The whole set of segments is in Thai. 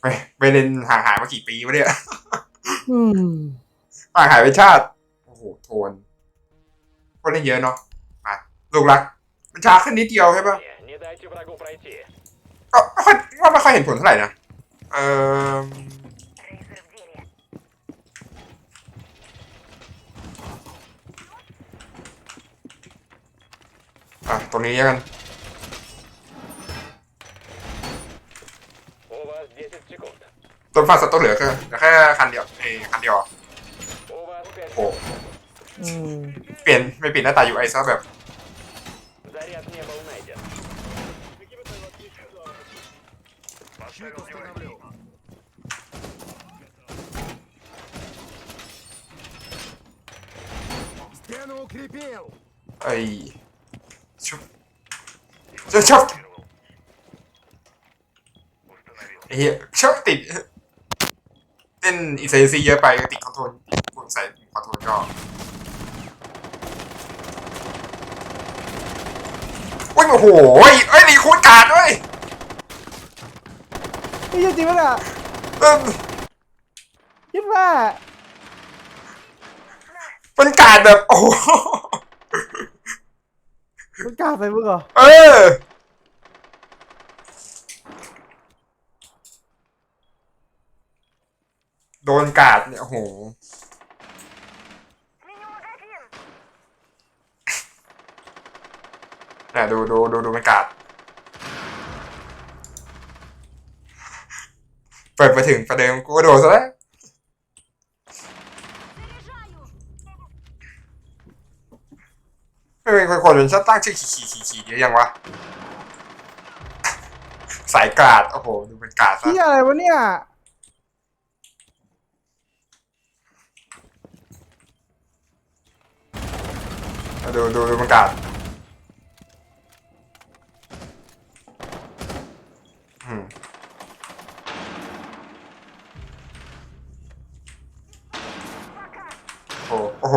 ไปไปเล่นห่างหายมากี่ปีวะเนี่ยห่างหายไปชาติ โอ้โห โทนคนเล่เยอะเนาะมาลูกรัก มันช้าขึ้นนิดเดียวใช่ปะก็ไม่ค่อยว่าไม่ค่อยเห็นผลเท่าไหร่นะ เอออะ ตรงนี้กัน ฝั่งศัตรูเหลือแค่เหลือแค่คันเดียวเอยคันเดียว У вас 5 โอ้ секунд. อืม เปลี่ยนไม่เปลี่ยนหน้าตา UI ซะแบบ Заряд не был найден. Щит установлю. Стену укрепил. ไอ้ชุบชุบชุบไอ้เหี้ยชอบติด เล่นอีเซซีเยอะไปก็ติดคอนโทรลติดกดใส่คอนโทรลก็โอ้ยโอ้โหเอ้ยเอ้ยรีคูดการ์ดด้วยนี่จริงปะเนี่ยเออคิดว่ามันการ์ดแบบโอ้โห มันกล้าไปมึงเหรอ เออ โดน การ์ดเนี่ยโอ้โหน่ะดูดูดูดูมันการ์ดเปิดไปถึงประเดิมกูก็โดนซะแล้วไม่เป็นคนคนเป็นชอบตั้งชื่อขี่ขี่ขี่ขี่เยอะยังวะ สายกาดโอ้โห ดูเป็นกาดซะ ที่อะไรวะเนี่ย ดูดูดูมันกราดอืมโอ้โหโอ้โห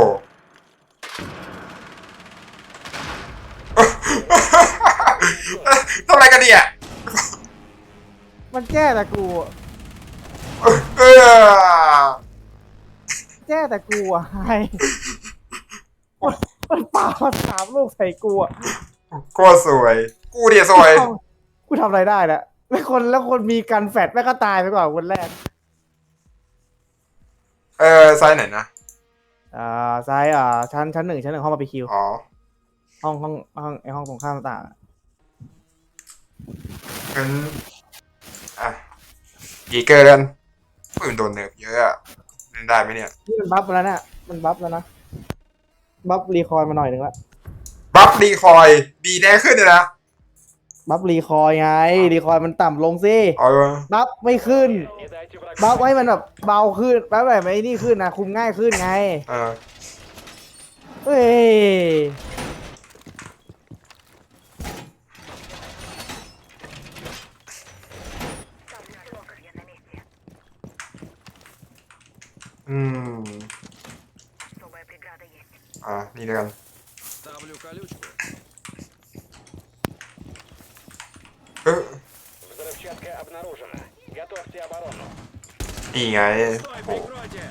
ทำอะไรกันเนี่ย มันแก้แต่กูอะเออ แก้แต่กูอะไฮ มันมันปามาสามลูกใส่กูอะโคตรสวย กูเดียสวย กูทำอะไรได้ละแล้วคนแล้วคนมีกันแฟดแม่งก็ตายไปก่อนคนแรก เออไซส์ไหนนะ อ่าซ้ายอ่าชั้นชั้นหนึ่งชั้นหนึ่งห้องบาร์บีคิว อ๋อ ห้องห้องห้องไอห้องตรงข้ามต่างอะงั้นอะกีเกอร์กันปืนโดนเนิร์ฟเยอะอะเล่นได้ไหมเนี่ย นี่มันบัฟแล้วนะมันบัฟแล้วนะ บัฟรีคอยมาหน่อยหนึ่งละบัฟรีคอยดีแน่ขึ้นเลยนะบัฟรีคอยไง รีคอยมันต่ำลงสิเอบัฟไม่ขึ้น บัฟให้มันแบบเบาขึ้นบัฟแบบไอ้นี่ขึ้นนะคุมง่ายขึ้นไง เออ เอ้ อ่ะนี่แล้วกัน Ставлю колючку. เออ Взрывчатка обнаружена. Готовьте оборону. นี่ไง Стой, โอ้ прикройте.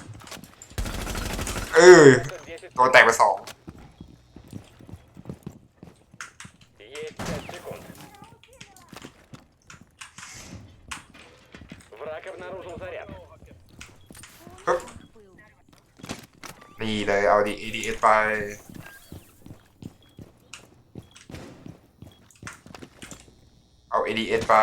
เออ 10 โดนแตกไปสอง Есть 5 секунд. Враг обнаружил заряд. ปึ๊บนี่เลยเอาดี ADS ไป เอา ADS ไป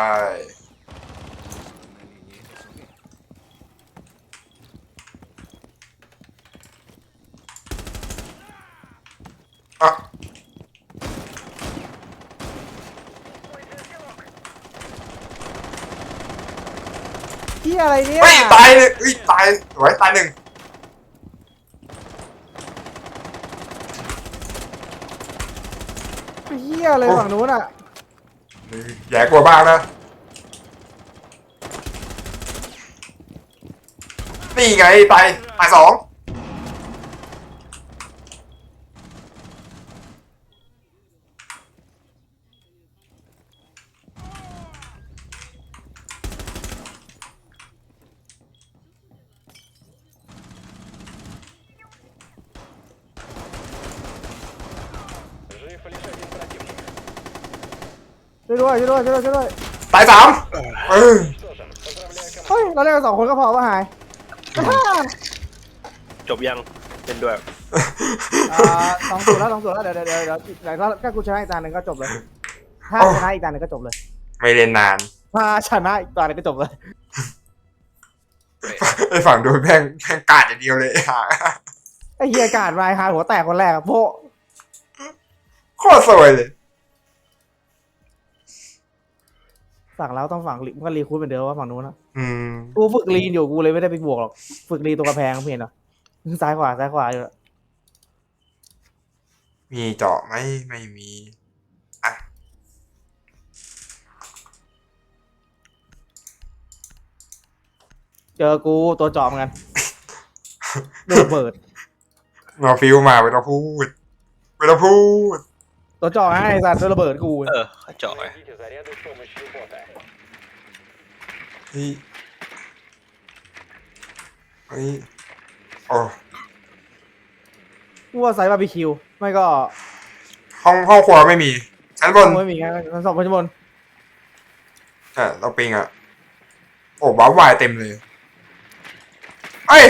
อะที่อะไรเนี่ยเฮ้ยตายเลยเฮ้ยตายสวยตายหนึ่งเฮียอะไรฝั่งนู้นอะ แย่กลัวบ้างนะนี่ไงตายตายสอง ช่วยด้วยช่วยด้วยช่วยด้วยช่วยด้วยตายสามเฮ้ยเราเล่นกันสองคนก็พอว่าหายจบยังเป็นด้วยสองศูนย์แล้วสองศูนย์แล้วเดี๋ยวเดี๋ยวเดี๋ยวอีกหลังถ้าถ้ากูชนะอีกตาหนึ่งก็จบเลย ถ้าชนะอีกตาหนึ่งก็จบเลย ไม่เล่นนาน ถ้าชนะอีกตาหนึ่งก็จบเลย ไอฝั่งดนแพงแพงกาดอย่างเดียวเลยฮะไอเฮียกาดวายฮาหัวแตกคนแรกอะโพโคตรสวยเลย ฝั่งเราต้องฝั่งลิมันก็รีคูดเหมือนเดิมว่าฝั่งนู้นนะอืมกูฝึกลีนอยู่กูเลยไม่ได้ไปบวกหรอก ฝึกลีนตัวกระแพงเพียนเหรอซ้ายขวาซ้ายขวาอยู่อะมีเจาะไหมไม่มีอะเจอกูตัวจอมกันโดนระเบิด มาฟิวมาไม่ต้องพูดไม่ต้องพูด ตัวจอมไอ้สัตว์โดนระเบิดกู เออเจาะไง Найдите заряды с помощью бота. เฮ้ยเฮ้ยโอ้ กูว่าไซส์บาร์บีคิวไม่ก็ ห้องห้องครัวไม่มี ชั้นบน ไม่มีงั้นชั้นสองชั้นบน อ่ะเราปิงอ่ะ โอ้บ้าวายเต็มเลยเอ้ย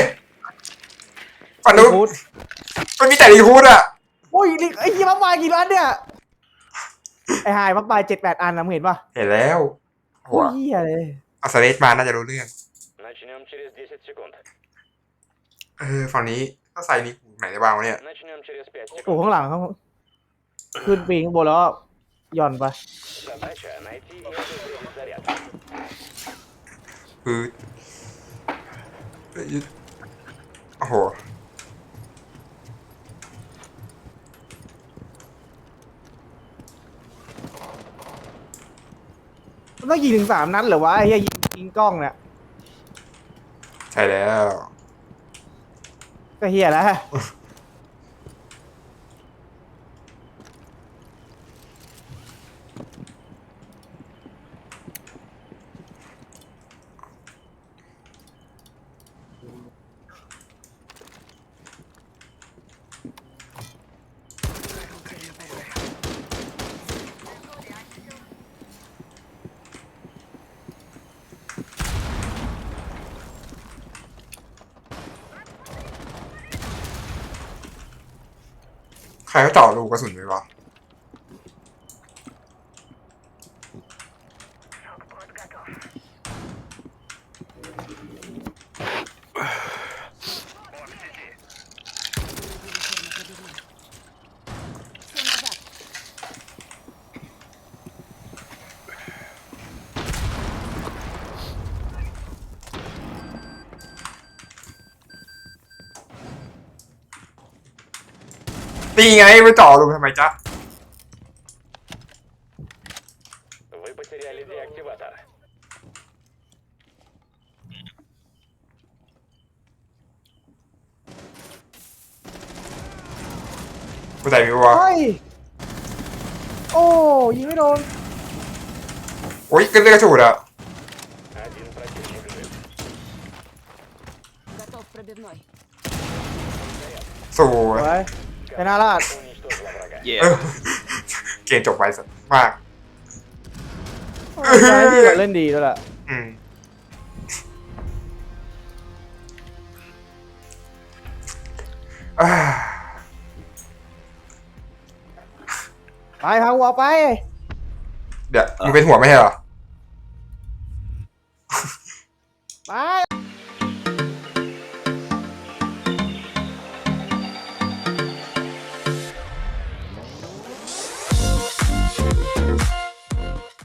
ฝั่งนู้น ฟูด มันมีแต่รีคูดอ่ะ โ อ้ยลิไอ้ยี่มักบายกี่ร้านเนี่ย ไอ้หายมักบายเจ็ดแปดอันนะมึงเห็นปะ เห็นแล้วหั โอ้ วย เหี้ยเลย เอาสเลสมาน่าจะรู้เรื่อง Начнем через 10 секунд. เออฝั่งนี้ถ้าใส่นี่ไหนได้บ้างวะเนี่ย Начнем через 5 โอ้ секунд. ข้างหลังเขาขึ้นปีนข้างบนแล้วก็หย่อนไป Задача найти и разрядить заряд. คือเอ้ยโอ้โห ต้องยิงถึงสามนัดเหรือวะไอ้เหี้ยยิงยิงกล้องเนี่ยใช่แล้ว ก็เหี้ยแล้ว ใครเขาเจาะรูกระสุนไว้วะ ตีไงไปเจาะรูทำไมจ๊ะ Вы потеряли деактиватор. กูใส่มิววะ เฮ้ย โอ้ยิงไม่โดน โอ้ยกระเลือกกระฉูดอะ Один противник жив. Готов пробивной. สวย ไว้ เป็นอาราช เย่เออเกมจบไวสุดมาก ใช่ที่เล่นดีแล้วล่ะอืมอ่าไปพาหัวไป เดี๋ยวมึงเป็นหัวไม่ใช่เหรอ ไป